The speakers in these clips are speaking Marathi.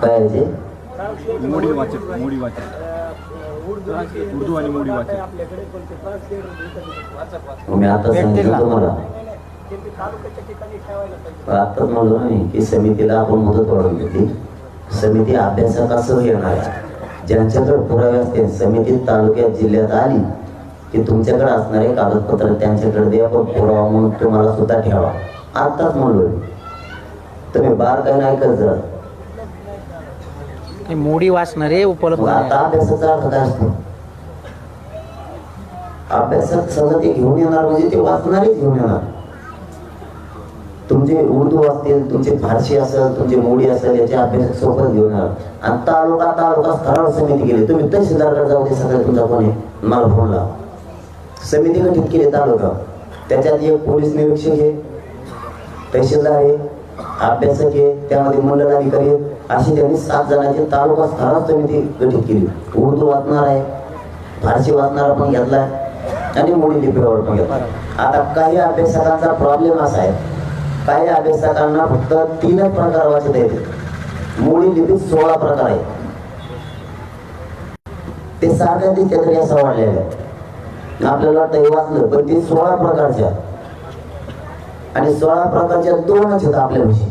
काय आहे ते? मोडी वाचक मोडी वाचक. उर्दू आणि मोडी वाचक. मी आता सांगितलं तुम्हाला. आताच म्हणलो ना मी की समितीला आपण मुदत वाढवून घेतली. समिती अभ्यासकासह येणार आहे. ज्यांच्याकडे पुरावे असते समिती तालुक्यात जिल्ह्यात आली की तुमच्याकडे असणारे कागदपत्र त्यांच्याकडे द्या पण पुरावा म्हणून तुम्हाला सुद्धा ठेवा. आताच म्हणलो तुम्ही बार काय नाही करत मोडी वाचणारे उपलब्ध आता. अभ्यासाचा अर्थ काय असतो? अभ्यासात सगळं ते घेऊन येणार म्हणजे ते वाचणारेच घेऊन येणार. तुमचे उर्दू असतील तुमचे फारसी असेल तुमचे मोडी असेल याचे अभ्यास सोबत घेऊन येणार. आणि तालुका तालुका स्तरावर समिती केली तुम्ही तहसीलदारकडे जाऊ दे सगळे तुमचा कोणी मला फोन लावा. समिती गठीत केली तालुका. त्याच्यात एक पोलीस निरीक्षक आहे तहसीलदार आहे अभ्यासक आहे त्यामध्ये मंडळ अधिकारी आहे. अशी त्यांनी सात जणांची तालुका स्तरावर समिती गठीत केली. उर्दू वाचणार आहे फारसी वाचणारा पण घेतला आणि मोडी लिपीवर पण घेतला आता काही अभ्यासकांचा प्रॉब्लेम असा आहे. काही अभ्यासकांना फक्त तीनच प्रकार वाचता येते मोडी लिपीत सोळा प्रकार आहे. ते सारख्या दिसते तरी असं वाढलेलं आहे आपल्याला वाटतं हे वाचलं पण ते सोळा प्रकारच्या. आणि सोळा प्रकारच्या दोनच आहेत आपल्याविषयी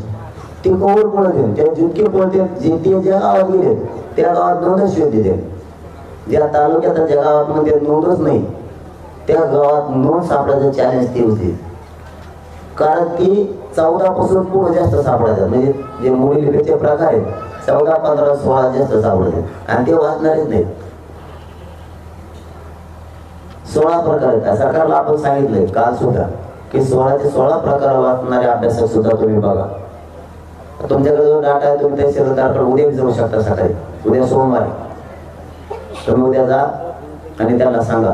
ते कोवर पळत आहेत त्या जितके कोणते जे ते ज्या गावात गेले त्या गावात नोंदच शोध देते. ज्या तालुक्यात ज्या गावात मध्ये नोंदच नाही त्या गावात नोंद सापडायचं चॅलेंज ते होते. कारण ती चौदा पासून पुढे जास्त सापडायचं म्हणजे जे मुली लिपीचे प्रकार आहेत चौदा पंधरा सोळा जास्त सापडायचे आणि ते वाचणारेच नाहीत. सोळा प्रकार आहेत. सरकारला आपण सांगितलंय काल सुद्धा की सोळा ते सोळा प्रकार वाचणारे अभ्यासक सुद्धा तुम्ही बघा. तुमच्याकडे जो डाटा आहे तुम्ही तहसीलदारकडे उद्या जाऊ शकता सकाळी. उद्या सोमवार. तुम्ही उद्या जा आणि त्यांना सांगा.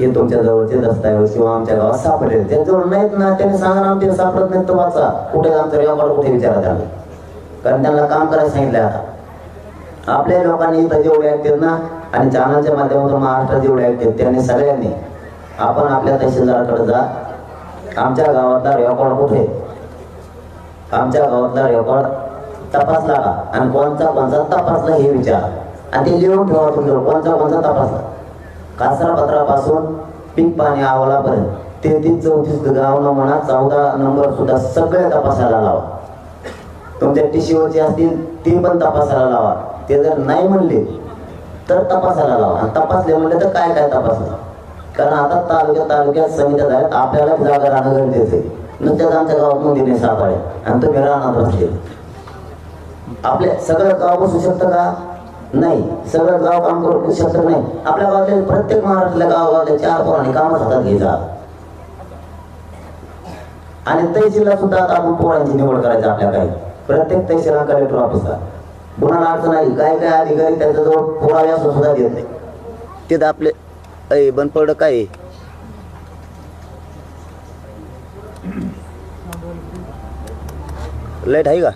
हे तुमच्या जवळचे दस्तावेज किंवा आमच्या गावात सापडेल. त्यांच्याजवळ नाहीत ना त्यांनी सांगा ना आमच्या सापडत नाही तर वाचा. कुठे आमचं रेकॉर्ड कुठे विचारा त्याला कारण त्यांना काम करायला सांगितलं आता. आपल्या लोकांनी इथं जेवढे आहेत ना आणि चॅनलच्या माध्यमातून महाराष्ट्रात जेवढे आहेत त्यांनी सगळ्यांनी आपण आपल्या तहसीलदाराकडे जा. आमच्या गावातला रेकॉर्ड कुठे? आमच्या गावातला रेकॉर्ड तपासला का? आणि कोणता कोणता तपासला हे विचारा. आणि ते लिहून ठेवा तुमच्यावर. कोणता कोणता तपासला? कासरा पत्रापासून पीक पाणी अहवालापर्यंत तेहतीस चौतीस गाव नमुना चौदा नंबर सुद्धा सगळे तपासायला लावा. तुमच्या टिशीवरचे असतील ते पण तपासायला लावा. ते जर नाही म्हणले तर तपासायला लावा. तपासले म्हणले तर काय काय तपासलं कारण आता तालुक्यात तालुक्यात समित्या आहेत आपल्याला जागा राहणं गरजेचं आहे. आमच्या गावात मंदिर नाही सापळे आणि तुम्ही राहणार बसले. आपल्या सगळं गाव बसू शकतं का? नाही. सगळं गाव काम करू शकत नाही. आपल्या गावातल्या प्रत्येक महाराष्ट्रातल्या गावागावल्या चार पोरांनी कामच हातात घ्यायचा. आणि तहसीलला सुद्धा आता आपण पोरांची निवड करायची आपल्या काही. प्रत्येक तहसीलला कलेक्टर ऑफिसला कुणाला अडचण नाही काय काय अधिकारी त्याच्याजवळ पुरावे असं सुद्धा देत नाही. तिथं आपले अय बंद पडलं काय आहे? लाइट आहे का?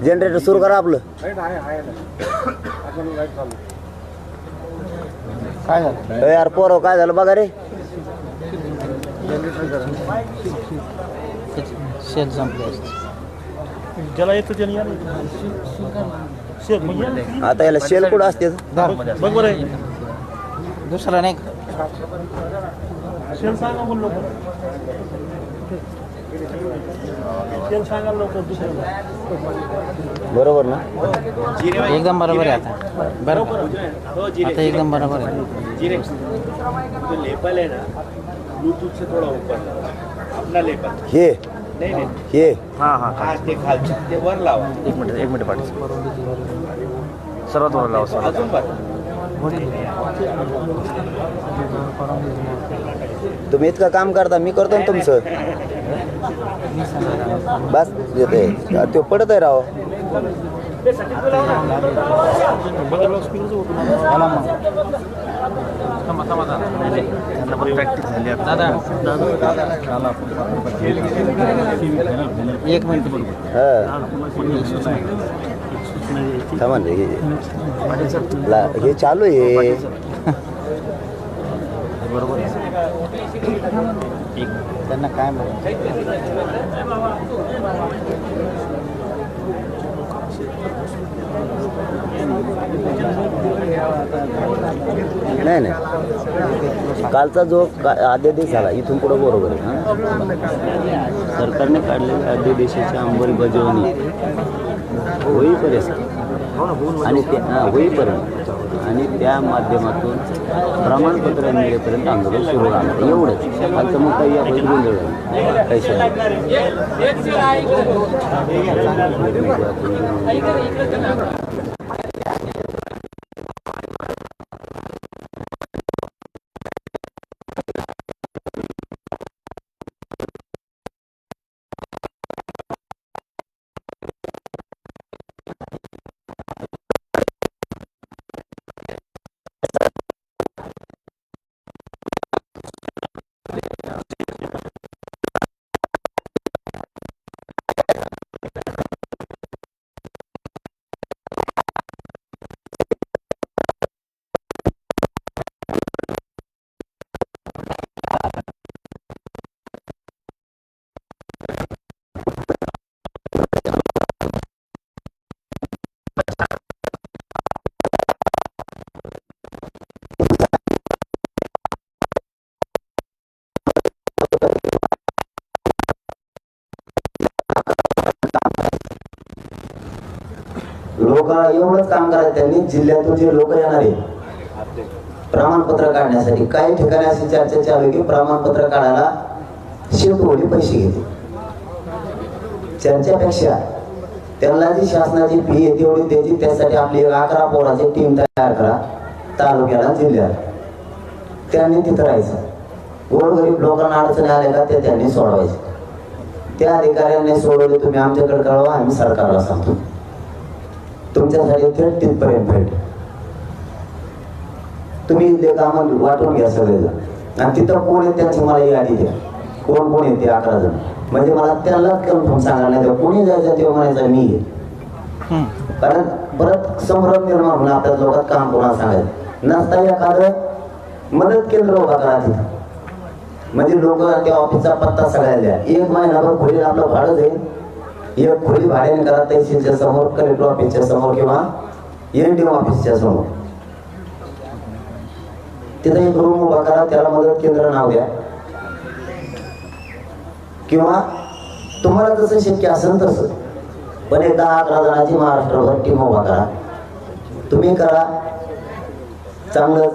जनरेटर सुरू करा आपलं. काय झालं? यार पोरं काय झालं बघा रे? शेत संपले असते. ज्याला येतं त्याने या शेत मग या ना. आता याला शेल कुठं असते? बघ बरं आहे. दुसरा नाही. शेल सांगा सांगा लोक दुसऱ्याला बरोबर ना? एकदम बरोबर आहे आता. बरोबर आता एकदम बरोबर आहे. जो लेबल है ना ब्लूटूथ से थोड़ा ऊपर अपना लेबल हे. हे हाँ हाँ. ते खालची ते वर लावा. एक मिनिट एक मिनिट पाठी सर्वात वर लावा सर्वात. अजून तुम्ही इतकं काम करता मी करतो ना तुमचं. बस येते ते पडत आहे राव. प्रॅक्टिस झाली दादा एक मिनिट हे चालू आहे त्यांना काय म्हणायचं नाही नाही कालचा जो का- अध्यादेश झाला इथून पुढं बरोबर आहे हा? सरकारने काढलेल्या अध्यादेशाची अंमलबजावणी होईपर्यंत आणि ते होईपर्यंत आणि त्या माध्यमातून प्रमाणपत्र मिळेपर्यंत आंदोलन सुरू राहणार. एवढंच. आता मग काही या गोंधळ नाही. लोकांना एवढंच काम करायचं त्यांनी जिल्ह्यातून जे लोक येणार आहे प्रमाणपत्र काढण्यासाठी काही ठिकाणी अशी चर्चा चालू आहे की प्रमाणपत्र काढायला शेतवडी पैसे घेते चर्चेपेक्षा त्यांना जी शासनाची फी आहे तेवढी द्यायची त्यासाठी आपली एक अकरा पोराची टीम तयार करा तालुक्याला जिल्ह्याला. त्यांनी तिथं राहायचं. गोरगरीब लोकांना अडचणी आल्या का ते त्यांनी सोडवायचे. त्या अधिकाऱ्यांनी सोडवले तुम्ही आमच्याकडे कळवा आम्ही सरकारला सांगतो. तुमच्यासाठी थेट तिथपर्यंत भेट. तुम्ही कामं वाटून घ्या सगळेजण. आणि तिथं कोण आहे त्यांची मला यादी द्या. कोण कोण येते अकरा जण. म्हणजे मला त्यांनाच कन्फर्म सांगा नाही तर कोणी जायचं तेव्हा म्हणायचं मी आहे. कारण परत संभ्रम निर्माण होणार आपल्या लोकात काम कोणाला सांगायचं नसता एखादं मदत केंद्र उभा करा तिथं म्हणजे लोक त्या ऑफिसचा पत्ता सगळ्याला द्या. एक महिनाभर खोली आपलं भाडं जाईल एक खोली भाड्याने करा तहसीलच्या समोर कलेक्टर ऑफिसच्या समोर किंवा एन डी ऑफिसच्या समोर. तिथे एक रूम उभा करा त्याला मदत केंद्र नाव द्या. किंवा तुम्हाला जसं शक्य असेल तसं. पण एक दहा अकरा जणांची महाराष्ट्रभर टीम उभा करा. तुम्ही करा. चांगलं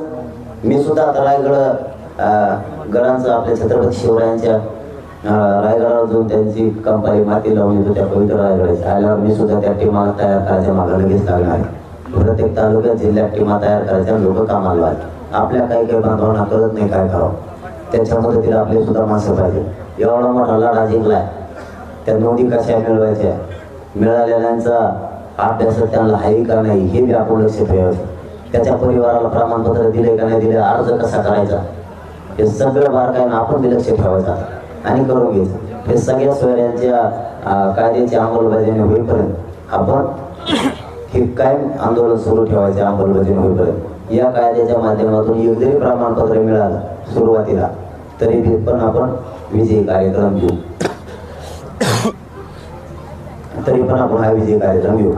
मी सुद्धा आता रायगड गडांचं आपल्या छत्रपती शिवरायांच्या रायगडावर जाऊन त्यांची कंपाई माती लावून येतो त्या पवित्र रायगडाच्या आयला मी सुद्धा त्या टीमा तयार करायच्या मागा लगेच लागणार आहे. प्रत्येक तालुक्यात जिल्ह्यात टीमा तयार करायच्या लोक कामाला आहेत आपल्या काही काही बांधवांना कळत नाही काय करावं. त्याच्या मदतीला आपले सुद्धा माणसं पाहिजे. एवढा मोठा लढा जिंकलाय त्या नोंदी कशा मिळवायच्या? मिळालेल्यांचा अभ्यास त्यांना आहे का नाही हे बी आपण लक्ष ठेवायचं. त्याच्या परिवाराला प्रमाणपत्र दिले का नाही दिले अर्ज कसा करायचा? हे सगळं बारकाईनं आपण बी लक्ष ठेवायचं आणि करून घ्यायचं. हे सगळ्या सोयऱ्यांच्या अं, कायद्याची अंमलबजावणी होईपर्यंत आपण हे कायम आंदोलन सुरू ठेवायचे अंमलबजावणी होईपर्यंत. या कायद्याच्या माध्यमातून युद्ध जरी प्रमाणपत्र मिळालं सुरुवातीला तरी ते पण आपण विजयी कार्यक्रम घेऊ. तरी पण आपण हा विजयी कार्यक्रम घेऊ.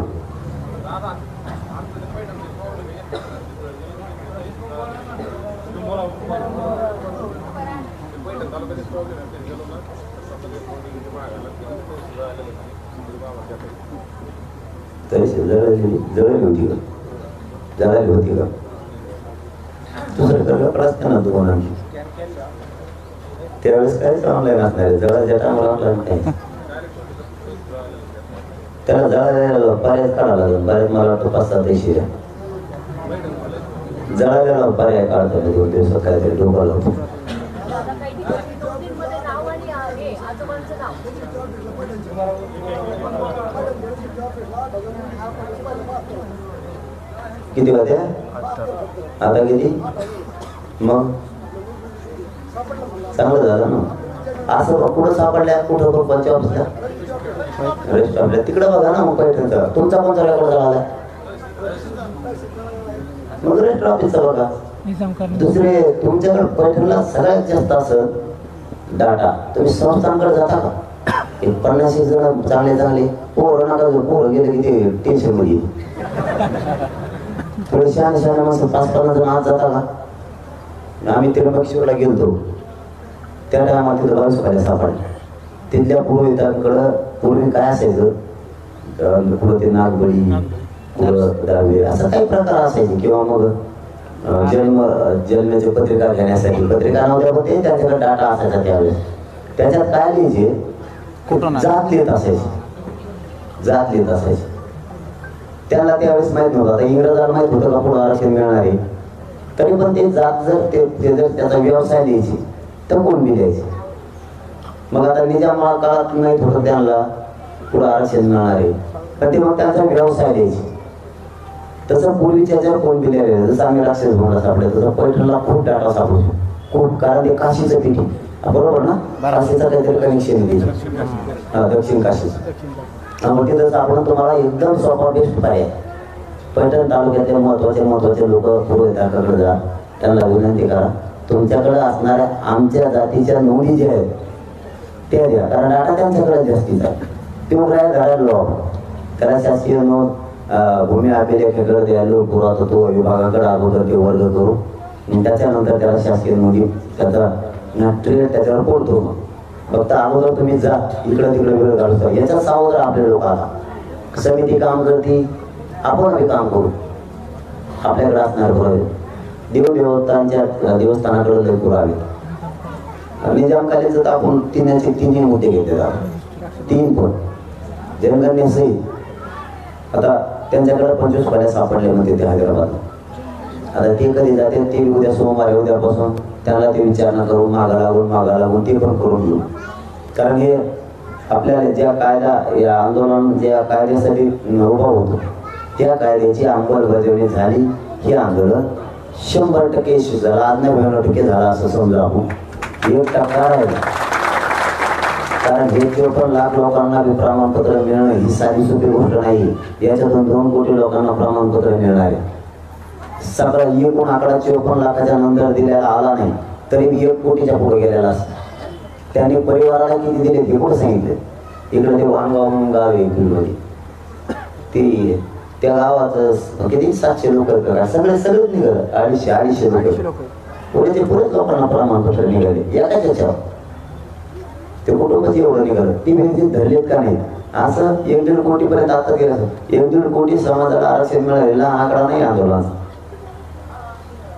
तशी जळाली जळली होती का? जळाली होती का? दुसरं कर प्रश्न ना तू त्यावेळेस काहीच ऑनलाईन असणार आहे. जळाच्या टायमाला ऑनलाईन काही त्याला जळायला पर्याय काढावा लागेल बऱ्याच मला वाटतं पाच सात देशी जळालेला पर्याय काढतो. दोन दिवसात काहीतरी डोका लावतो आता काही दिवस दोन दिनमध्ये नाव आणि अं, हे आजोबांचं नाव किती होत्या आता किती? मग? चांगलं झालं ना. असं कुठं सापडल्या? कुठं बघ पंच ऑफिसला रेस्टॉरंटला तिकडं बघा ना मग पैठणचा तुमचा कोणता रेकॉर्ड झाला? मग रेस्ट ऑफिसचा बघा. दुसरे तुमच्याकडे पैठणला सगळ्यात जास्त असं डाटा तुम्ही संस्थांकडे जाता का? पन्नास एक जण चांगले चांगले पोरं नका जाऊ, पोरं गेले की ते टेन्शनमध्ये. थोडे शहाणे शहाणे मस्त पाच पन्नास जण आज जाता का? आम्ही त्र्यंबकेश्वरला गेलतो. त्या टायमात तिथं बावीस खाल्या सापडले. तिथल्या पुरोहितांकडं पूर्वी काय असायचं? अं, पुढं ते नागबळी पुढं दहावी असं काही प्रकार असायचे. किंवा मग जन्म जन्माचे पत्रिका घेण्यासाठी पत्रिका नव्हत्या होते त्याच्याकडे डाटा असायचा त्यावेळेस. त्याच्यात काय लिहिजे कुठून जात लिहित असायचे. जात लिहित असायचे. त्याला त्यावेळेस माहीत नव्हतं. आता इंग्रजांना माहीत होतं का पुढं आरक्षण मिळणार आहे? तरी पण ते जात जर ते ते जर त्याचा व्यवसाय द्यायची तर कोण बी द्यायचे मग आता निजामा काळात माहीत होतं त्यांना पुढं आरक्षण मिळणार आहे. तर ते मग त्यांचा व्यवसाय द्यायचे तसं पूर्वीच्या जर कोण द्यायला जसं आम्ही राक्षस म्हणत सापडले तसं पैठणला खूप डाटा सापडतो. खूप कारण ते काशीचं पीठ आहे. बरोबर ना? काशीचं काहीतरी कनेक्शन आहे तिथे. हा दक्षिण काशीचं हा, मग तिथं सापडून तुम्हाला एकदम सोपा बेस्ट पर्याय. पैठण तालुक्यातले महत्त्वाचे महत्त्वाचे लोक पुरोहिताकडे जा. त्यांना विनंती करा. तुमच्याकडे असणाऱ्या आमच्या जातीच्या नोंदी ज्या आहेत त्या द्या. कारण डाटा त्यांच्याकडे जास्तीचा ते उघडायला धरायला लावा त्याला शासकीय नोंद भूमी अभिलेखाकडे द्यायला पुरातत्व विभागाकडे अगोदर ते वर्ग करू. आणि त्याच्यानंतर त्याला शासकीय नोंदी त्याचा ट्रेन त्याच्यावर पडतो मग. फक्त अगोदर तुम्ही जा इकडं तिकडं वेळ घालतो. याच्या सावध आपल्या आपले समिती काम करते? आपण बी काम करू. आपल्याकडे असणार पुरावे देव देवतांच्या देवस्थानाकडे लय पुरावे निजामकालीचं तर आपण तीन तीन मुद्दे घेतले जातात तीन पण. जनगणने सहित आता त्यांच्याकडे पंचवीस पाड्या सापडले म्हणते ते हैदराबाद आता ते कधी जाते ते उद्या सोमवारी उद्यापासून त्यांना ते विचारणा करून मागा लागून मागा लागून ते पण करून घेऊ. कारण हे आपल्याला ज्या कायदा या आंदोलन ज्या कायद्यासाठी उभा होतो त्या कायद्याची अंमलबजावणी झाली. हे आंदोलन शंभर टक्के यशस्वी झालं आज नाही ब्याण्णव टक्के झाला असं समजा आपण. एक टक्का राहिला कारण हे त्रेपन्न लाख लोकांना बी प्रमाणपत्र मिळणं ही साधी सोपी गोष्ट नाही. याच्यातून दोन कोटी लोकांना प्रमाणपत्र मिळणार आहे. सगळा एकूण आकडा चोपन्न लाखाच्या नंतर दिलेला आला नाही तरी एक कोटीच्या पुढे गेलेला असतो. त्यांनी परिवाराला किती दिले ते कुठं सांगितले? इकडे ते वाणगाव म्हणून गाव आहे ते त्या गावात किती? सातशे लोक करा सगळे सगळेच निघाले अडीचशे अडीचशे लोक. पुढे ते पुरेच लोकांना प्रमाणपत्र निघाले. एकाच याच्यावर. ते कुटुंबच एवढं निघालं. ती भिंती धरलीत का नाही असं एक दीड कोटी पर्यंत आता गेलं. एक दीड कोटी समाजाला आरक्षण मिळालेला. आकडा नाही आंदोलनाचा.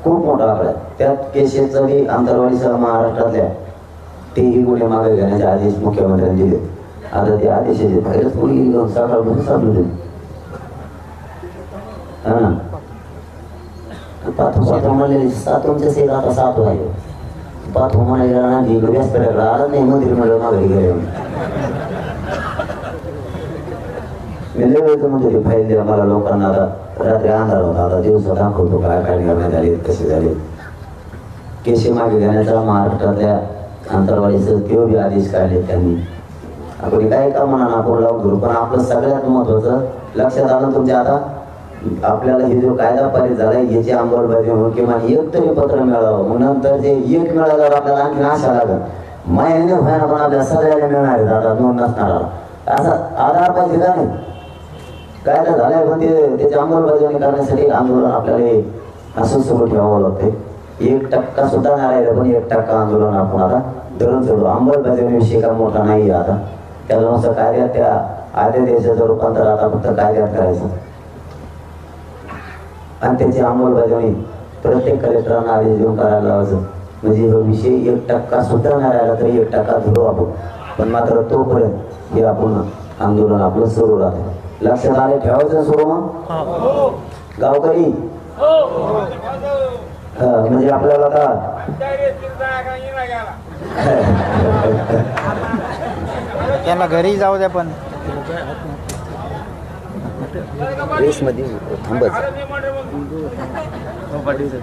खूप मोठा आकडा आहे. त्यात केशेचं बी आंतरवाडीसह महाराष्ट्रातल्या तेही गुन्हे मागे घेण्याचे आदेश मुख्यमंत्र्यांनी दिले. आता ते आदेश आहेत. बाहेरच कोणी सकाळपासून सापडले हा. ना पाठव पाठव म्हणलेले सात तुमच्या आता सात आहे. पाठव म्हणायला ना इकडे व्यासपीठाकडे आला नाही मंदिर म्हणलं मागे गेले मी लय वेळचं फाईल द्या मला लोकांना आता. रात्री अंधार होता आता दिवस दाखवतो काय काय निर्णय झाले कसे झाले केशी मागे घेण्याचा महाराष्ट्रातल्या अंतरवाडीचं किंवा बी आदेश काढले त्यांनी आपण काय का म्हणा आपण लावून धरू पण आपलं सगळ्यात महत्वाचं लक्षात आलं तुमच्या आता आपल्याला हे जो कायदा पारित झालाय याची अंमलबजावणी म्हणून किमान एक तरी पत्र मिळावं मग नंतर ते एक मिळाल्यावर आपल्याला आणखी आशा लागत मायाने व्हायला पण आपल्या सगळ्याला मिळणार आहे दादा दोन नसणार असा आधार पाहिजे का नाही. कायदा झालाय पण ते त्याची अंमलबजावणी करण्यासाठी आंदोलन आपल्याला असं सुरू ठेवावं लागते एक टक्का सुद्धा नाही राहिलं पण एक टक्का आंदोलन आपण आता धरून चढू अंमलबजावणीविषयी का मोठा नाही आता. त्याला नुसतं कायद्यात त्या आर्ध्या देशाचं रूपांतर आता फक्त कायद्यात करायचं. आणि त्याची अंमलबजावणी प्रत्येक कलेक्टरांना आदेश देऊन करायला लावायचं. म्हणजे हा विषय एक टक्का सुद्धा नाही राहिला तरी एक टक्का धरू आपण. पण मात्र तोपर्यंत हे आपण आंदोलन आपलं सुरू राहतं. लक्षात आले ठेवायचं सुरू मग? गावकरी? हा, म्हणजे आपल्याला आता त्यांना घरी जाऊ द्या पण. रेसमध्ये थांबच.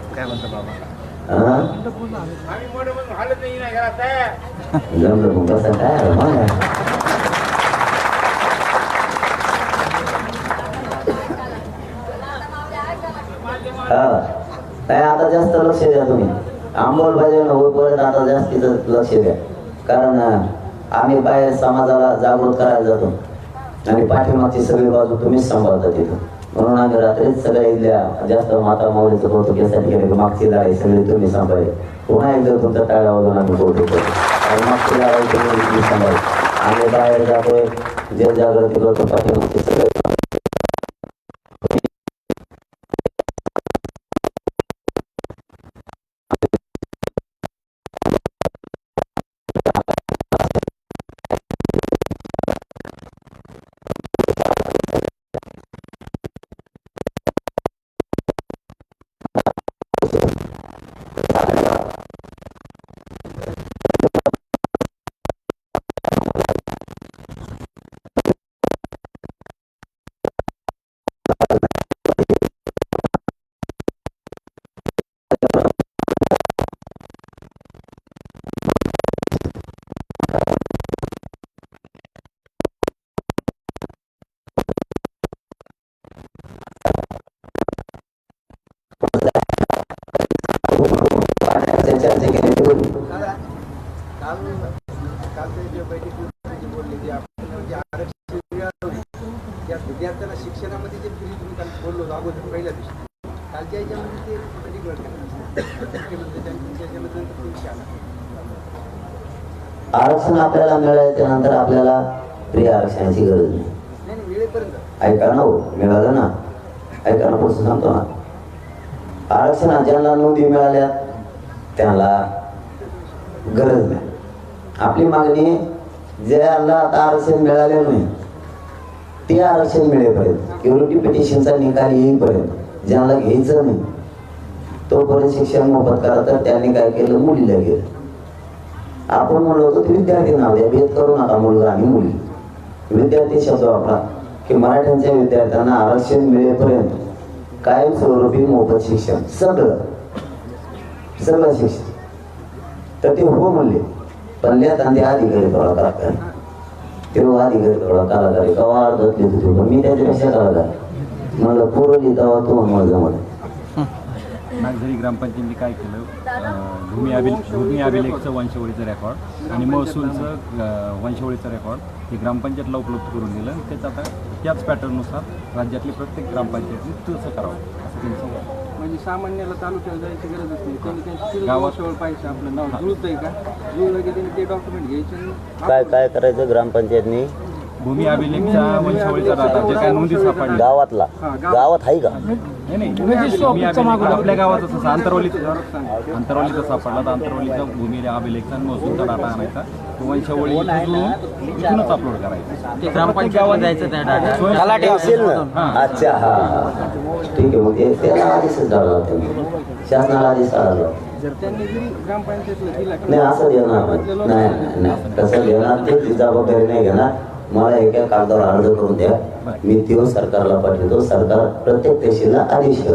काय म्हणतो बाबा हा जमलं मग बसा. काय मग हा काय आता जास्त लक्ष द्या तुम्ही. अंमलबजावणी होईपर्यंत आता जास्तीचं लक्ष द्या. कारण आम्ही बाहेर समाजाला जागृत करायला जातो. आणि पाठीमागची सगळी बाजू तुम्हीच सांभाळता तिथं. म्हणून आम्ही रात्रीच सगळ्या इथल्या जास्त माता माऊलीचं कौतुक यासाठी केलं की मागची लढाई सगळी तुम्ही सांभाळली पुन्हा एकदा तुमच्या टाळ्या आम्ही कौतुक करतो मागची लढाई तुम्ही सांभाळ. आम्ही बाहेर जातोय जे जागृती करतो पाठीमागची आपल्याला मिळाल्याच्या नंतर आपल्याला प्रिय आरक्षणाची गरज नाही. ऐका ना हो मिळालं ना? ऐका ना पुढचं सांगतो ना. आरक्षण ज्यांना नोंदी मिळाल्या त्यांना गरज नाही. आपली मागणी ज्याला आता आरक्षण मिळालेलं नाही ते आरक्षण मिळेपर्यंत क्युरिटी पिटिशनचा निकाल येईपर्यंत ज्यांना घ्यायचं नाही तोपर्यंत शिक्षण मोफत करा तर त्यांनी काय केलं? मुलीला गेलं आपण म्हणलं होतं की विद्यार्थी नाव द्या भेद करू नका मुलगा आणि मुली. विद्यार्थी शब्द वापरा. की मराठ्यांच्या विद्यार्थ्यांना आरक्षण मिळेपर्यंत कायमस्वरूपी मोफत शिक्षण सगळं. सगळं शिक्षण. तर ते हो म्हणले. पण लिहात आणि ते अधिकारी थोडा कलाकार तेव्हा अधिकारी थोडा करा आहे. कवा अर्धात लिहित होते. पण मी त्याच्यापेक्षा कलाकार मला पोरं लिहिता तो मला जमत नागझरी ग्रामपंचायतीने काय केलं? भूमी अभिल भूमी अभिलेखचं वंशवळीचं रेकॉर्ड आणि महसूलचं वंशवळीचं रेकॉर्ड हे ग्रामपंचायतला उपलब्ध करून दिलं. आणि त्याचं आता त्याच पॅटर्ननुसार राज्यातली प्रत्येक ग्रामपंचायतीने तसं करावं असं त्यांचं आहे. म्हणजे सामान्याला तालुक्याला जायची गरजच नाही. त्यांनी त्यांची गावात- गावाजवळ पाहिजे आपलं नाव जुळतंय का? जुळलं की त्यांनी ते डॉक्युमेंट घ्यायचे काय काय करायचं ग्रामपंचायतनी? भूमी अभिलेखचा वंशवळीचा डाटा जे काय नोंदी सापडल्या. गावातला. गावात. आहे का? आपल्या गावात असं अंतरवलीचं अंतरवलीचा सापडला तर अंतरवलीचा भूमी अभिलेखचा महसूलचा डाटा आणायचा. इथूनच अपलोड करायचा. ते ग्रामपंचायत जायचं त्या डाटा. अच्छा हा. ठीक आहे त्याला झाला शासनाला आला नाही असं देणार नाही. नाही नाही, नाही. तसं देणार ते ती जबाबदारी नाही घेणार. मला एका कागदावर अर्ज करून द्या. मी तो सरकारला पाठवतो. सरकार प्रत्येक तहसीलला आदेश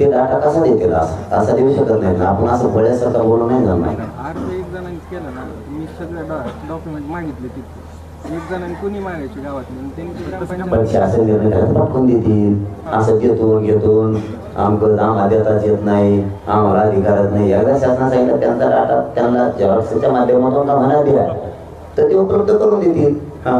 ते डाटा कसा देतील असं? असा देऊ शकत नाही. ना आपण असं फळ्यासारखं बोलू नाही जाणार पण शासन पाठवून देतील. असं घेतो घेतो. आमकं आम्हाला देताच येत नाही. आम्हाला अधिकारच नाही. एकदा शासना सांगितलं त्यांचा डाटा त्यांना झेरॉक्सच्या माध्यमातून का म्हणा द्या. तर ते उपलब्ध करून देतील. हा.